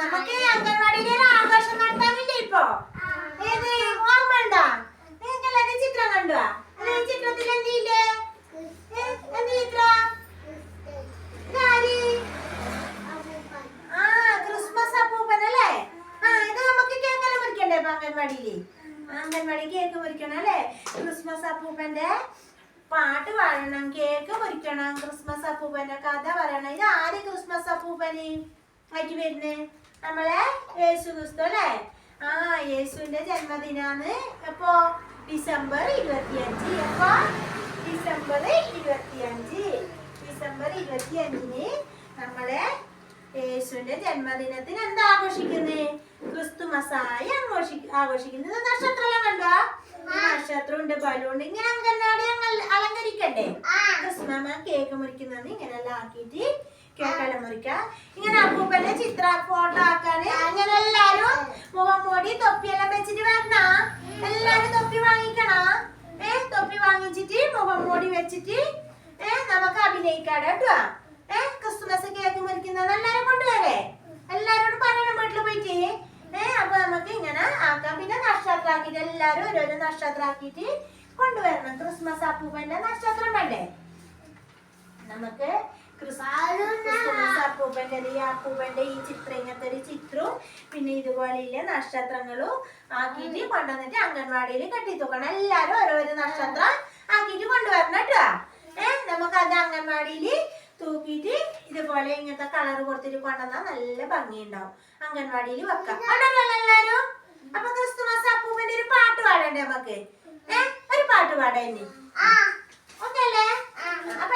നമുക്ക് അംഗൻവാടിയിൽ ആഘോഷം നടത്താനില്ലേ ഇപ്പൊ? ഏത്? ഓർമ്മ നിങ്ങൾക്ക് ചിത്രം കണ്ടുവാ ചിത്രത്തിൽ എന്തില്ലേ അംഗൻവാടിയിൽ അംഗൻവാടി കേക്ക് മുറിക്കണം അല്ലേ? ക്രിസ്മസ് അപ്പൂപ്പന്റെ പാട്ട് പാടണം കേക്ക് പൊരിക്കണം ക്രിസ്മസ് അപ്പൂപ്പന്റെ കഥ പറയണം. ഇത് ആര് ക്രിസ്മസ് അപ്പൂപ്പന്? ആയിട്ട് വരുന്നേ നമ്മളെ യേശു ക്രിസ്തു അല്ലേ? ആ യേശുവിന്റെ ജന്മദിനാന്ന്. എപ്പോ ഡിസംബർ ഇരുപത്തിയഞ്ച്. എപ്പോ ഡിസംബർ ഇരുപത്തിയഞ്ച്. ഡിസംബർ ഇരുപത്തിയഞ്ചിന് നമ്മളെ യേശുവിന്റെ ജന്മദിനത്തിന് എന്താ ആഘോഷിക്കുന്നത് ക്രിസ്തുമസായി ആഘോഷി ആഘോഷിക്കുന്നത് നക്ഷത്രം കണ്ടോ? നക്ഷത്രം ഉണ്ട് ബലൂണ്ട് ഇങ്ങനെ അംഗൻവാടി അലങ്കരിക്കണ്ടേ? ക്രിസ്മ കേക്ക് മുറിക്കുന്നത് ഇങ്ങനെല്ലാം ആക്കിയിട്ട് കേക്കെല്ലാം മുറിക്ക ഇങ്ങനെ അപ്പൂപ്പന്റെ ചിത്ര ഫോട്ടോ ആക്കാന് അങ്ങനെ എല്ലാരും മുഖം മൂടി തൊപ്പിയെല്ലാം വെച്ചിട്ട് വരണ. എല്ലാരും തൊപ്പി വാങ്ങിക്കണ. ഏ തൊപ്പി വാങ്ങിച്ചിട്ട് മുഖം മൂടി വെച്ചിട്ട് ഏ നമുക്ക് അഭിനയിക്കാം കേട്ടോ ഏ ക്രിസ്മസ് കേക്ക് മുറിക്കുന്നത് എല്ലാരും കൊണ്ടുവരേ. എല്ലാരോടും പറയണം വീട്ടിൽ പോയിട്ട്. ഏ അപ്പൊ നമുക്ക് ഇങ്ങനെ ആക്കാം. പിന്നെ നക്ഷത്രാക്കിട്ട് എല്ലാരും ഓരോരോ നക്ഷത്രാക്കിട്ട് കൊണ്ടുവരണം. ക്രിസ്മസ് അപ്പൂപ്പന്റെ നക്ഷത്രം വേണ്ടേ നമുക്ക് അപ്പൂപ്പന്റെ ഈ അപ്പൂപ്പന്റെ ഈ ചിത്രം ഇങ്ങനത്തെ ഒരു ചിത്രവും പിന്നെ ഇതുപോലെയുള്ള നക്ഷത്രങ്ങളും ആക്കിയിട്ട് കൊണ്ടുവന്നിട്ട് അംഗൻവാടിയിൽ കെട്ടിത്തൂക്കണം. എല്ലാരും ഓരോരോ നക്ഷത്രം ആക്കിയിട്ട് കൊണ്ടുവരണം കേട്ടോ. ഏഹ് നമുക്ക് അത് അംഗൻവാടിയിൽ തൂക്കിയിട്ട് ഇതുപോലെ ഇങ്ങനത്തെ കളർ കൊടുത്തിട്ട് കൊണ്ടുവന്നാൽ നല്ല ഭംഗിയുണ്ടാവും. അംഗൻവാടിയിൽ വെക്കാം. കൊണ്ടുവരണം എല്ലാരും അപ്പൊ ക്രിസ്തുമസ് അപ്പൂപ്പന്റെ ഒരു പാട്ട് പാടണ്ടേ നമുക്ക്? ഏഹ് ഒരു പാട്ട് പാടേ ഓക്കെ അല്ലേ അപ്പൊ